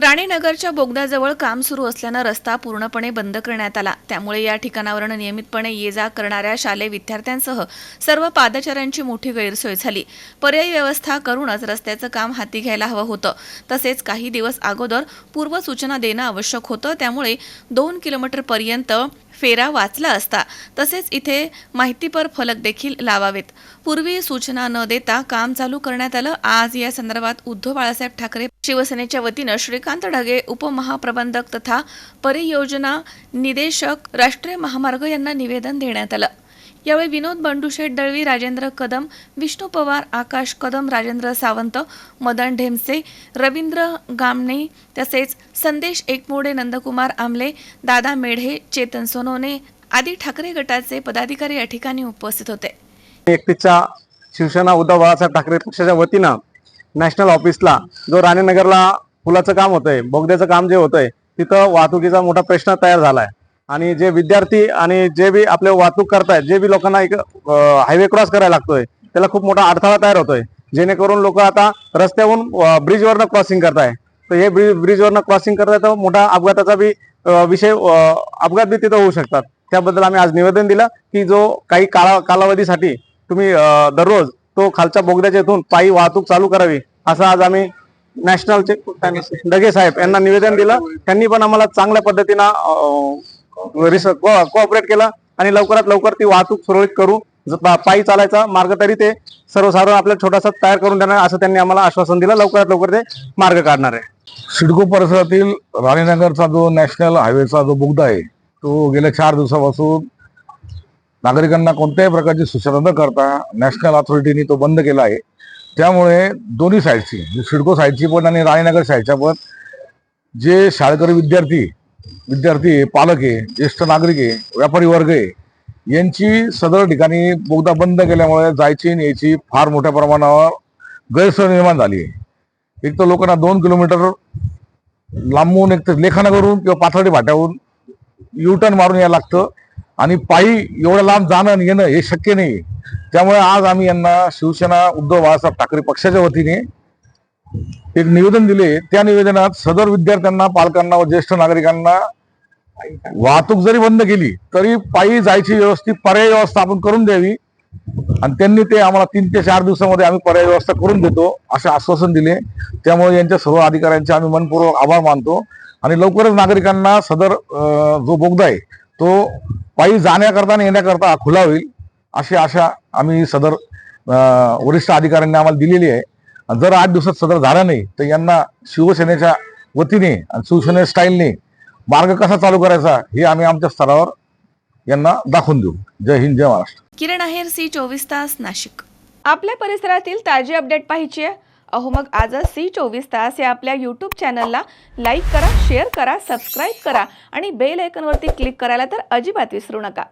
राणीनगरच्या बोगद्याजवळ काम सुरू असल्यानं रस्ता पूर्णपणे बंद करण्यात आला. त्यामुळे या ठिकाणावरून नियमितपणे ये जा करणाऱ्या शालेय विद्यार्थ्यांसह सर्व पादचाऱ्यांची मोठी गैरसोय झाली. पर्यायी व्यवस्था करूनच रस्त्याचं काम हाती घ्यायला हवं होतं. तसेच काही दिवस अगोदर पूर्वसूचना देणं आवश्यक होतं. त्यामुळे दोन किलोमीटरपर्यंत फेरा वाचला असता तसेच इथे माहितीपर फलक देखील लावावेत. पूर्वी सूचना न देता काम चालू करण्यात आलं. आज या संदर्भात उद्धव बाळासाहेब ठाकरे शिवसेनेच्या वतीनं श्रीकांत ढगे उपमहाप्रबंधक तथा परियोजना निदेशक राष्ट्रीय महामार्ग यांना निवेदन देण्यात आलं. यावेळी विनोद बंडूशेठ दळवी राजेंद्र कदम विष्णू पवार आकाश कदम राजेंद्र सावंत मदन ढेमसे रवींद्र गामणे तसेच संदेश एकमोडे नंदकुमार आमले दादा मेढे चेतन सोनवणे आदी ठाकरे गटाचे पदाधिकारी या ठिकाणी उपस्थित होते. एकतीसच्या शिवसेना उद्धव बाळासाहेब ठाकरे पक्षाच्या वतीनं नॅशनल ऑफिसला जो राणीनगरला पुलाचं काम होतंय बोगद्याचं काम जे होतंय तिथं वाहतुकीचा मोठा प्रश्न तयार झालाय. आणि जे विद्यार्थी आणि जे बी आपले वाहतूक करतायत जे बी लोकांना एक हायवे क्रॉस करायला लागतोय त्याला खूप मोठा अडथळा तयार होतोय. जेणेकरून लोक आता रस्त्यावरून ब्रिजवरनं क्रॉसिंग करताय. तर हे ब्रिज ब्रिजवरनं क्रॉसिंग करताय तर मोठा अपघाताचा बी विषय अपघात बी तिथं होऊ शकतात. त्याबद्दल आम्ही आज निवेदन दिलं की जो काही काळा कालावधीसाठी तुम्ही दररोज तो खालच्या बोगद्याच्या इथून पायी वाहतूक चालू करावी असं आज आम्ही नॅशनलचे डगे साहेब यांना निवेदन दिलं. त्यांनी पण आम्हाला चांगल्या पद्धतीनं कोऑपरेट केलं आणि लवकरात लवकर ती वाहतूक सुरळीत करू. पायी चालायचा मार्ग तरी ते सर्वसाधारण आपल्या छोटासा तयार करून देणार असं त्यांनी आम्हाला आश्वासन दिलं. लवकरात लवकर ते मार्ग काढणार आहे. सिडको परिसरातील राणीनगरचा जो नॅशनल हायवेचा जो बोगदा आहे तो गेल्या चार दिवसापासून नागरिकांना कोणत्याही प्रकारची सूचना न करता नॅशनल अथॉरिटीनी तो बंद केला आहे. त्यामुळे दोन्ही साईडची म्हणजे सिडको साईडची पण आणि राणीनगर साईडच्या पण जे शाळकरी विद्यार्थी विद्यार्थी आहे पालक आहे ज्येष्ठ नागरिक आहे व्यापारी वर्ग आहे यांची सदर ठिकाणी बोगदा बंद केल्यामुळे जायची आणि यायची फार मोठ्या प्रमाणावर गैरसोय निर्माण झाली आहे. एक तर लोकांना दोन किलोमीटर लांबून एक तर लेखानगरून किंवा पाथर्डी फाट्याहून युटर्न मारून यायला लागतं. आणि पायी एवढं लांब जाणं येणं हे शक्य नाही त्यामुळे आज आम्ही यांना शिवसेना उद्धव बाळासाहेब ठाकरे पक्षाच्या वतीने एक निवेदन दिले. त्या निवेदनात सदर विद्यार्थ्यांना पालकांना व ज्येष्ठ नागरिकांना वाहतूक जरी बंद केली तरी पायी जायची व्यवस्थित पर्यायी व्यवस्था आपण करून द्यावी. आणि त्यांनी ते आम्हाला तीन ते चार दिवसामध्ये आम्ही पर्याय व्यवस्था करून देतो असे आश्वासन दिले. त्यामुळे यांच्या सर्व अधिकाऱ्यांचे आम्ही मनपूर्वक आभार मानतो. आणि लवकरच नागरिकांना सदर जो बोगदा आहे तो पायी जाण्याकरता आणि येण्याकरता खुला होईल अशी आशा आम्ही सदर वरिष्ठ अधिकाऱ्यांनी आम्हाला दिलेली आहे. जर आठ दिवसात सदर झालं नाही तर यांना शिवसेनेच्या वतीने आणि शिवसेने स्टाईलने मार्ग कसा चालू करायचा हे आम्ही आमच्या स्तरावर यांना दाखवून देऊ. जय हिंद जय महाराष्ट्र. किरण आहेर सी चोवीस तास नाशिक. आपल्या परिसरातील ताजी अपडेट पाहिजे आहे? अहो मग आजच सी चोवीस तास या आपल्या यूट्यूब चॅनलला लाईक करा शेअर करा सबस्क्राईब करा आणि बेल आयकनवरती क्लिक करायला तर अजिबात विसरू नका.